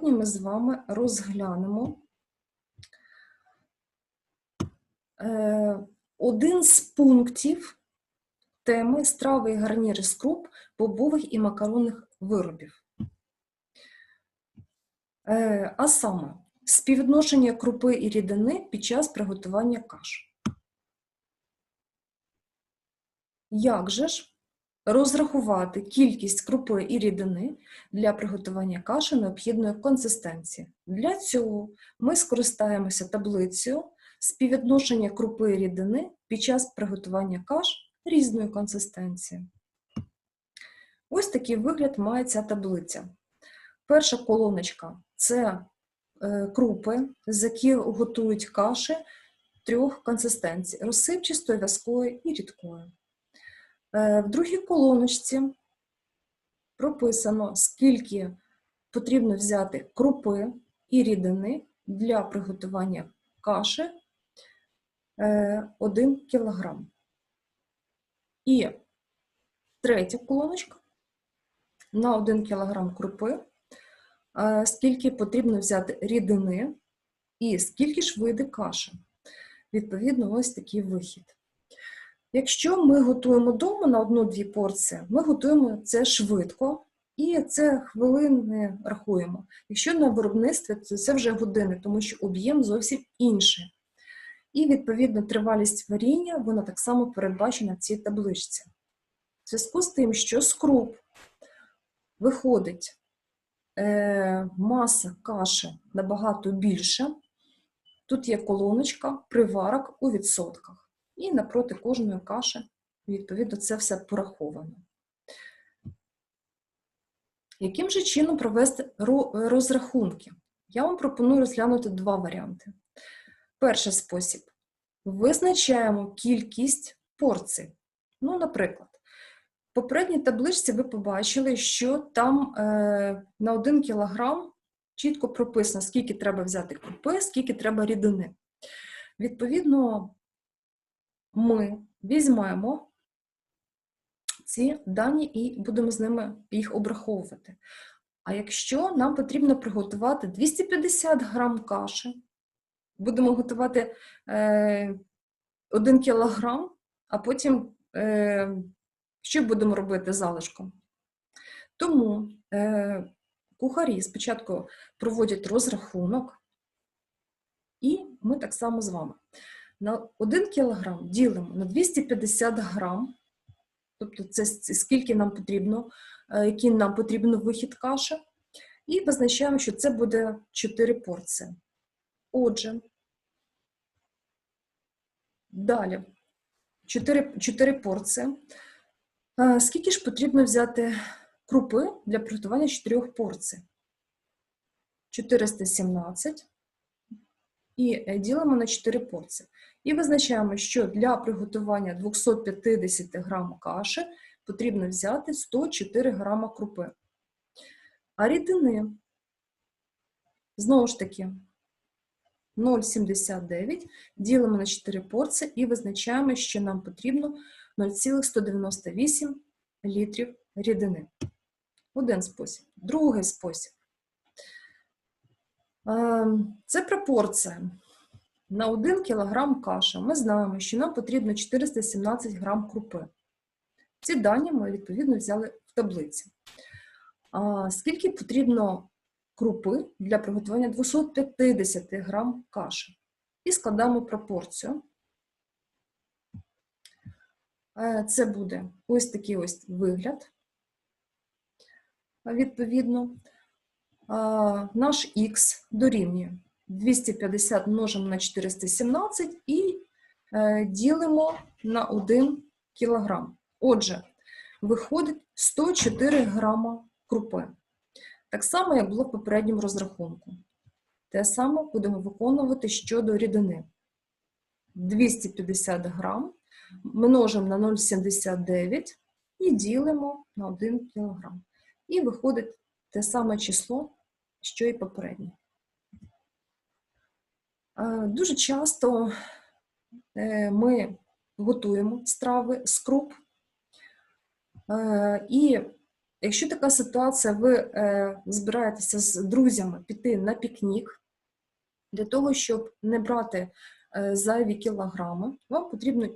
Сьогодні ми з вами розглянемо е, один з пунктів теми страви і гарніри з круп, бобових і макаронних виробів. Е, А саме співвідношення крупи і рідини під час приготування каш. Як же ж розрахувати кількість крупи і рідини для приготування каші необхідної консистенції? Для цього ми скористаємося таблицею співвідношення крупи і рідини під час приготування каш різної консистенції. Ось такий вигляд має ця таблиця. Перша колоночка це е, крупи, з яких готують каші трьох консистенцій розсипчастої, в'язкої і рідкої. Е, В другій колоночці прописано, скільки потрібно взяти крупи і рідини для приготування каші 1 кг. І третя колоночка на 1 кг крупи, е, скільки потрібно взяти рідини і скільки ж вийде каші. Відповідно, ось такий вихід. Якщо ми готуємо вдома на одну-дві порції, ми готуємо це швидко і це хвилини рахуємо. Якщо на виробництві, то це вже години, тому що об'єм зовсім інший. І, відповідно, тривалість варіння, вона так само передбачена в цій табличці. В зв'язку з тим, що з круп виходить е, маса каші набагато більша, тут є колоночка приварок у відсотках. І напроти кожної каші, відповідно, це все пораховано. Яким же чином провести розрахунки? Я вам пропоную розглянути два варіанти. Перший спосіб. Визначаємо кількість порцій. Ну, наприклад, в попередній табличці ви побачили, що там е, на 1 кг чітко прописано, скільки треба взяти крупи, скільки треба рідини. Відповідно, ми візьмемо ці дані і будемо з ними їх обраховувати. А якщо нам потрібно приготувати 250 грам каші, будемо готувати е, 1 кілограм, а потім е, що будемо робити залишком? Тому е, кухарі спочатку проводять розрахунок, і ми так само з вами. На 1 кілограм ділимо на 250 грам, тобто це скільки нам потрібно, який нам потрібен вихід каші, і визначаємо, що це буде 4 порції. Отже, далі 4, 4 порції. Скільки ж потрібно взяти крупи для приготування 4 порцій? 417 і ділимо на 4 порції. І визначаємо, що для приготування 250 грам каші потрібно взяти 104 грама крупи. А рідини, знову ж таки, 0,79 ділимо на 4 порції і визначаємо, що нам потрібно 0,198 літрів рідини. Один спосіб. Другий спосіб. Це пропорція. На 1 кг каші ми знаємо, що нам потрібно 417 г крупи. Ці дані ми, відповідно, взяли в таблиці. А Скільки потрібно крупи для приготування 250 г каші? І складаємо пропорцію. Це буде ось такий ось вигляд. Відповідно, наш х дорівнює 250 множимо на 417 і е, ділимо на 1 кілограм. Отже, виходить 104 грама крупи. Так само, як було в попередньому розрахунку. Те саме будемо виконувати щодо рідини. 250 грам множимо на 0,79 і ділимо на 1 кілограм. І виходить те саме число, що і попереднє. Дуже часто е, ми готуємо страви з круп, е, і Якщо така ситуація, ви е, збираєтеся з друзями піти на пікнік, для того, щоб не брати е, зайві кілограми, вам потрібно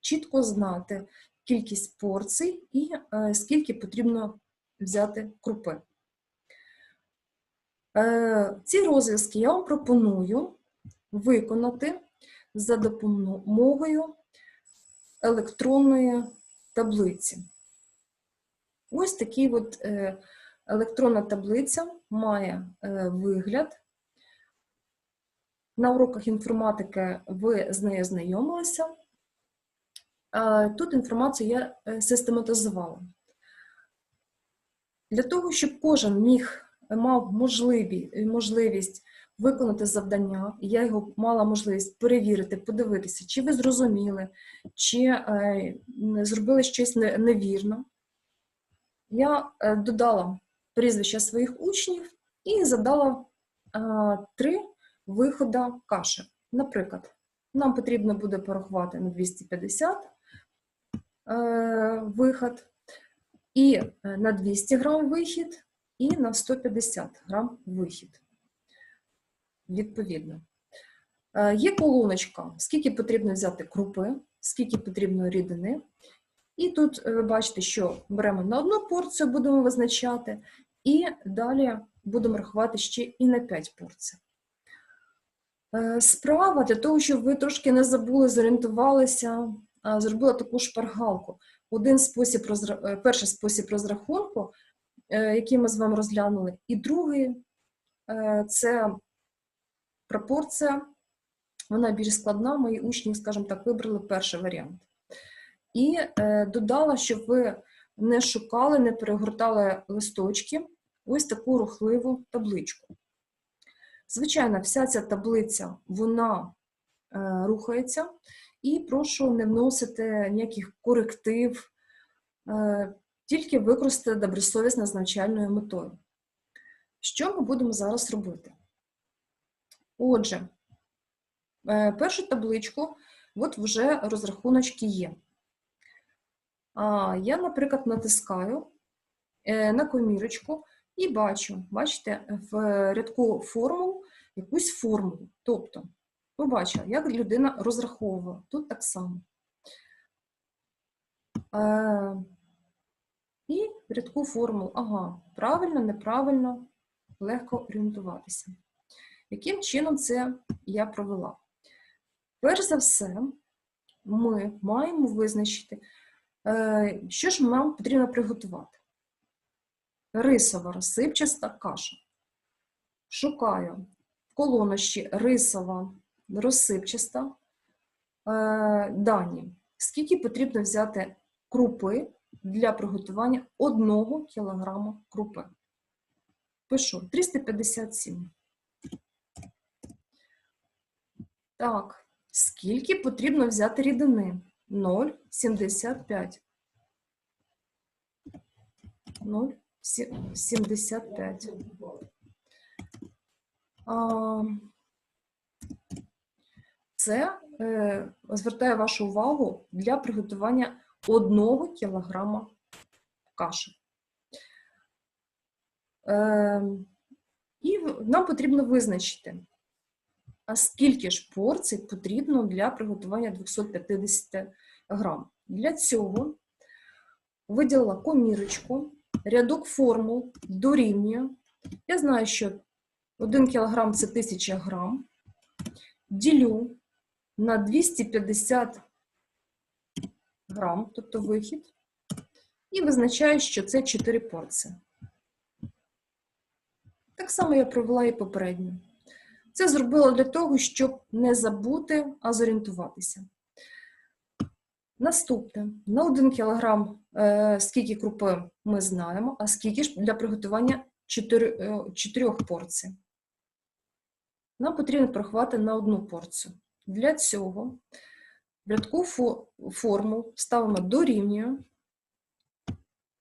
чітко знати кількість порцій і е, скільки потрібно взяти крупи. Е, Ці розв'язки я вам пропоную виконати за допомогою електронної таблиці. Ось такий от е, електронна таблиця має е, вигляд. На уроках інформатики ви з нею знайомилися. Тут інформацію я е, систематизувала. Для того, щоб кожен міг мав можливість виконати завдання, і я його мала можливість перевірити, подивитися, чи ви зрозуміли, чи е, зробили щось не- невірно. Я е, додала прізвища своїх учнів і задала е, три виходи каші. Наприклад, нам потрібно буде порахувати на 250 е, виход, і е, на 200 грам вихід, і на 150 грам вихід. Відповідно. Е, Є колоночка, скільки потрібно взяти крупи, скільки потрібно рідини. І тут е, ви бачите, що беремо на одну порцію, будемо визначати, і далі будемо рахувати ще і на 5 порцій. Е, Справа для того, щоб ви трошки не забули, зорієнтувалися, зробила таку шпаргалку. Один спосіб перший спосіб розрахунку, який ми з вами розглянули, і другий це пропорція. Вона більш складна. Мої учні, скажімо так, вибрали перший варіант. І е, додала, щоб ви не шукали, не перегортали листочки, ось таку рухливу табличку. Звичайно, вся ця таблиця вона е, рухається, і прошу не вносити ніяких коректив, е, тільки використати добросовісно з навчальною метою. Що ми будемо зараз робити? Отже, е, першу табличку, от вже розрахуночки є. Я, наприклад, натискаю е, на комірочку і бачу, бачите, в рядку формул якусь формулу. Тобто, побачила, як людина розраховує. Тут так само. Е, І рядку формул, ага, правильно, неправильно, легко орієнтуватися. Яким чином це я провела? Перш за все, ми маємо визначити, е, що ж нам потрібно приготувати. Рисова розсипчаста каша. Шукаю в колоночці рисова розсипчаста е, дані. Скільки потрібно взяти крупи для приготування 1 кг крупи? Пишу 357. Так, скільки потрібно взяти рідини? 0,75. 0,75. Це е, звертаю вашу увагу для приготування 1 кг каші. Е, І нам потрібно визначити, а скільки ж порцій потрібно для приготування 250 грам. Для цього виділила комірочку, рядок формул дорівнює. Я знаю, що 1 кг це 1000 грам. Ділю на 250 грам, тобто вихід, і визначаю, що це 4 порції. Так само я провела і попередньо. Це зробила для того, щоб не забути, а зорієнтуватися. Наступне. На 1 кг е, скільки крупи ми знаємо, а скільки ж для приготування 4, 4 порцій. Нам потрібно порахувати на одну порцію. Для цього рядку фо- формул ставимо дорівнює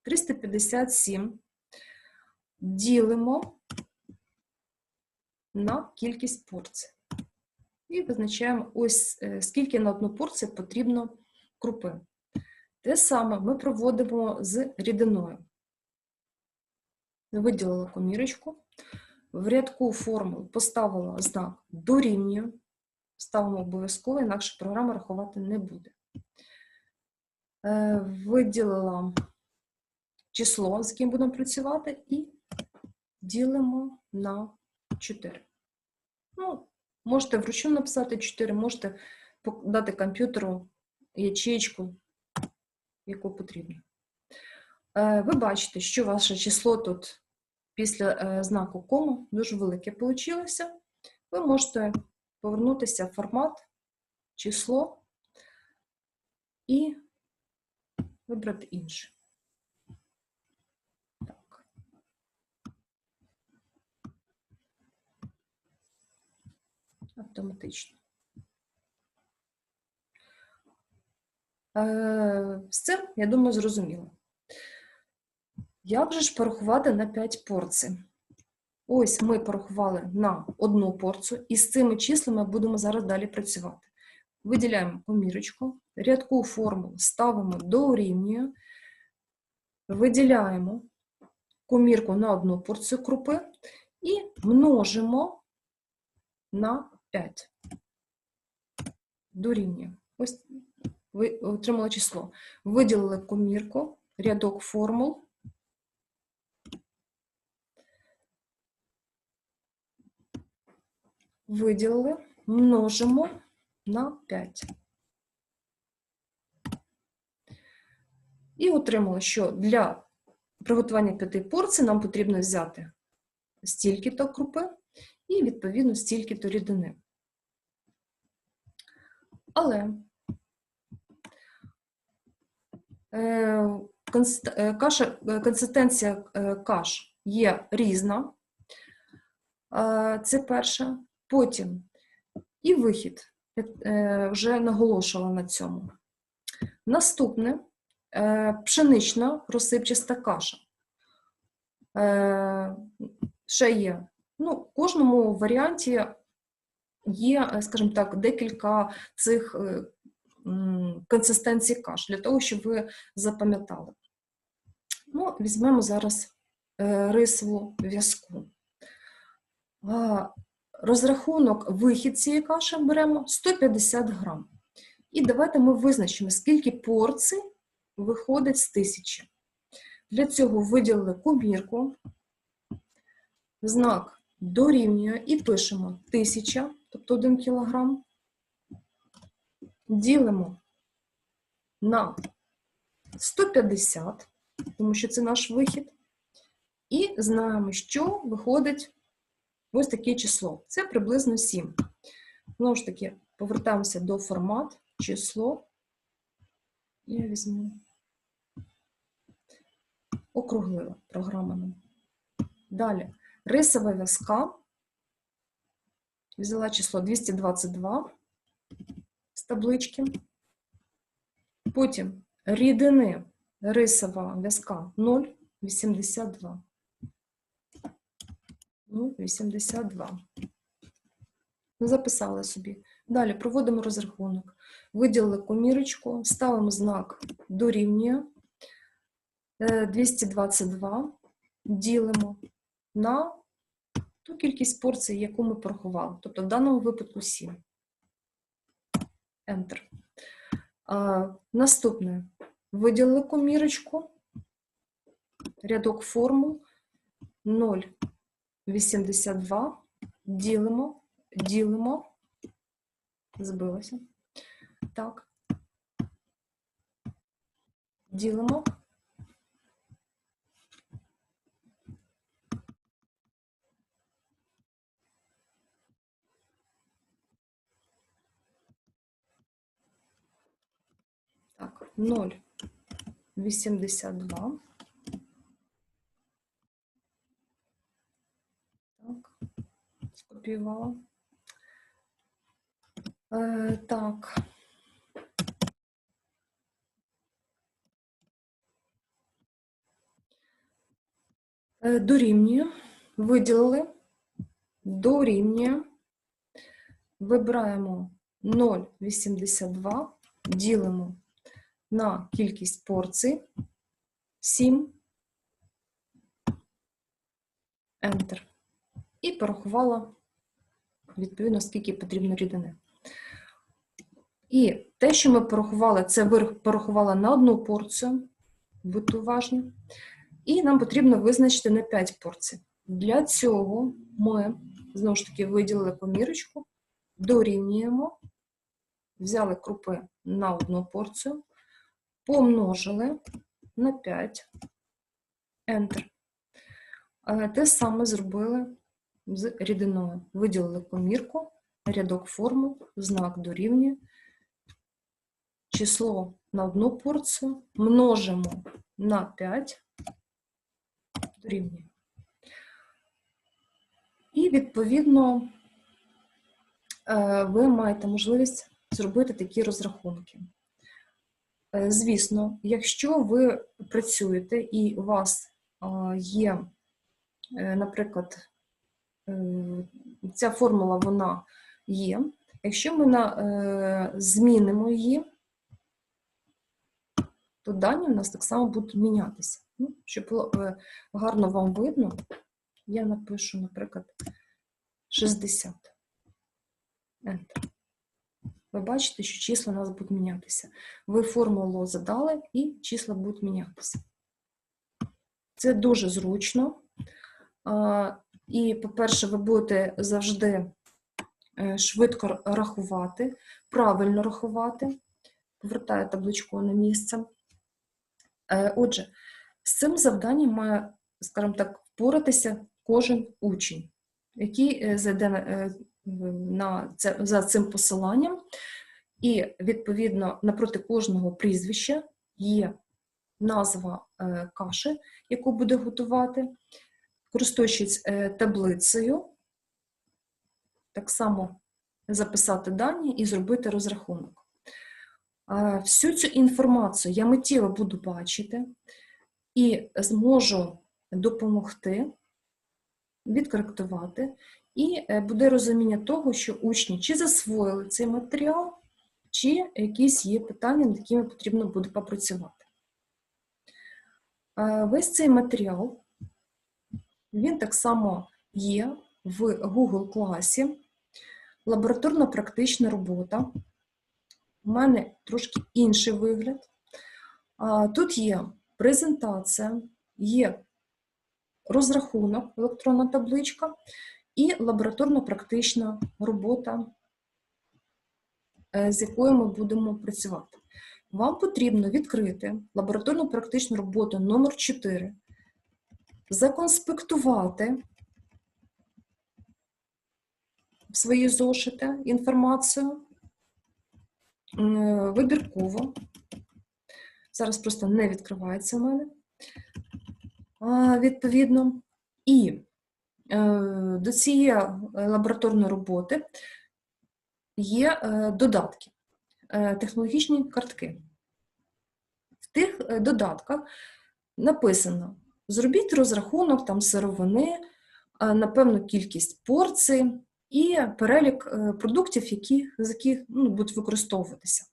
357, ділимо на кількість порцій. І визначаємо ось е, скільки на одну порцію потрібно крупи. Те саме ми проводимо з рідиною. виділила комірочку, в рядку формул поставила знак дорівнює, ставимо обов'язково, інакше програма рахувати не буде. Е, Виділила число, з яким будемо працювати, і ділимо на 4. Ну, можете вручну написати 4, можете дати комп'ютеру ячеечку, яку потрібно. Е, Ви бачите, що ваше число тут після е, знаку кому дуже велике вийшло. Ви можете повернутися в формат, число і вибрати інше. Автоматично. Е, З цим, я думаю, зрозуміло. Як же ж порахувати на 5 порцій? Ось ми порахували на одну порцію, і з цими числами будемо зараз далі працювати. Виділяємо помірочку, рядку формул ставимо до рівня, виділяємо комірку на одну порцію крупи і множимо на 5. Дорівнює. Ось ви отримали число. Виділили комірку, рядок формул. Виділили, множимо на 5. І отримали, що для приготування 5 порцій нам потрібно взяти стільки-то крупи і, відповідно, стільки-то рідини. Але е, е, каша, е, консистенція каш є різна. Це перше. Потім і вихід. Вже наголошувала на цьому. Наступне пшенична розсипчаста каша. Ще є. Ну, в кожному варіанті є, е, скажімо так, декілька цих е, консистенцій каш, для того, щоб ви запам'ятали. Ну, візьмемо зараз е, рисову в'язку. Розрахунок вихід цієї каші беремо 150 грам. І давайте ми визначимо, скільки порцій виходить з тисячі. Для цього виділили комірку, знак дорівнює і пишемо 1000, тобто 1 кілограм. Ділимо на 150, тому що це наш вихід. І знаємо, що виходить ось таке число. Це приблизно 7. Знову ж таки, повертаємося до формат, число. Я візьму округлила програма нам. Далі рисова в'язка. Взяла число 222 з таблички. Потім рідини рисова в'язка 0,82. 0,82. Ми записали собі. Далі проводимо розрахунок. Виділили комірочку, ставимо знак дорівнює. Е, 222 ділимо на ту кількість порцій, яку ми порахували. Тобто в даному випадку 7. Enter. А, Наступне. Виділили комірочку, рядок формул 0,82 ділимо, ділимо, збилося. Так. Ділимо Так, 0,82. Так, скопіювала. Е, так. Е, дорівнює. Виділили. Дорівнює. Вибираємо 0,82 ділимо на кількість порцій 7. Enter. І порахувала, відповідно, скільки потрібно рідини. І те, що ми порахували, це порахувала на одну порцію, будьте уважні. І нам потрібно визначити на 5 порцій. Для цього ми, знову ж таки, виділили помірочку, дорівнюємо, взяли крупи на одну порцію, помножили на 5, Enter. Те саме зробили з рідиною. Виділили помірку, рядок формул, знак дорівнює, число на одну порцію, множимо на 5, дорівнює. І, відповідно, е, ви маєте можливість зробити такі розрахунки. Е, Звісно, якщо ви працюєте і у вас є, е, наприклад, е, ця формула вона є, якщо ми змінимо її, то дані у нас так само будуть мінятися. Ну, щоб гарно вам видно, я напишу, наприклад, 60. Enter. Ви бачите, що числа у нас будуть мінятися. Ви формулу задали і числа будуть мінятися. Це дуже зручно. І, по-перше, ви будете завжди е, швидко рахувати, правильно рахувати. Повертаю табличку на місце. Е, Отже, з цим завданням має, скажімо так, впоратися кожен учень, який е, зайде на- це, за цим посиланням, і, відповідно, напроти кожного прізвища є назва е, каші, яку буде готувати, користуючись е, таблицею, так само записати дані і зробити розрахунок. Е, Всю цю інформацію я миттєво буду бачити і зможу допомогти відкоректувати, і е, буде розуміння того, що учні чи засвоїли цей матеріал, чи якісь є питання, над якими потрібно буде попрацювати. Е, Весь цей матеріал, він так само є в Google класі, лабораторно-практична робота. У мене трошки інший вигляд. Тут є презентація, є розрахунок, електронна табличка і лабораторно-практична робота, е, з якою ми будемо працювати. Вам потрібно відкрити лабораторно-практичну роботу номер 4 законспектувати в свої зошити інформацію е, вибірково. Зараз просто не відкривається в мене. Відповідно. І до цієї е, лабораторної роботи є е, додатки, е, технологічні картки. В тих е, додатках написано: зробіть розрахунок там сировини, е, на певну кількість порцій і перелік е, продуктів, які, з яких ну, будуть використовуватися.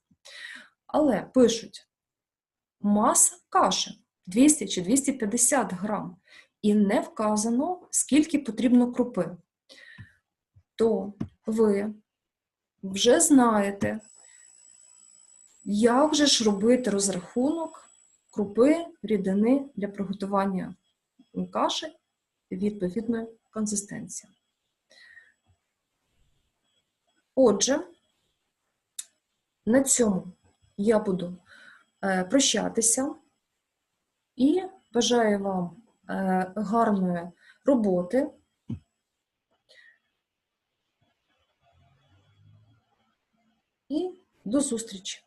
Але пишуть маса каші 200 чи 250 грам, і не вказано, скільки потрібно крупи, то ви вже знаєте, як же ж робити розрахунок крупи, рідини для приготування каші відповідної консистенції. Отже, на цьому я буду е, прощатися і бажаю вам гарної роботи. І до зустрічі!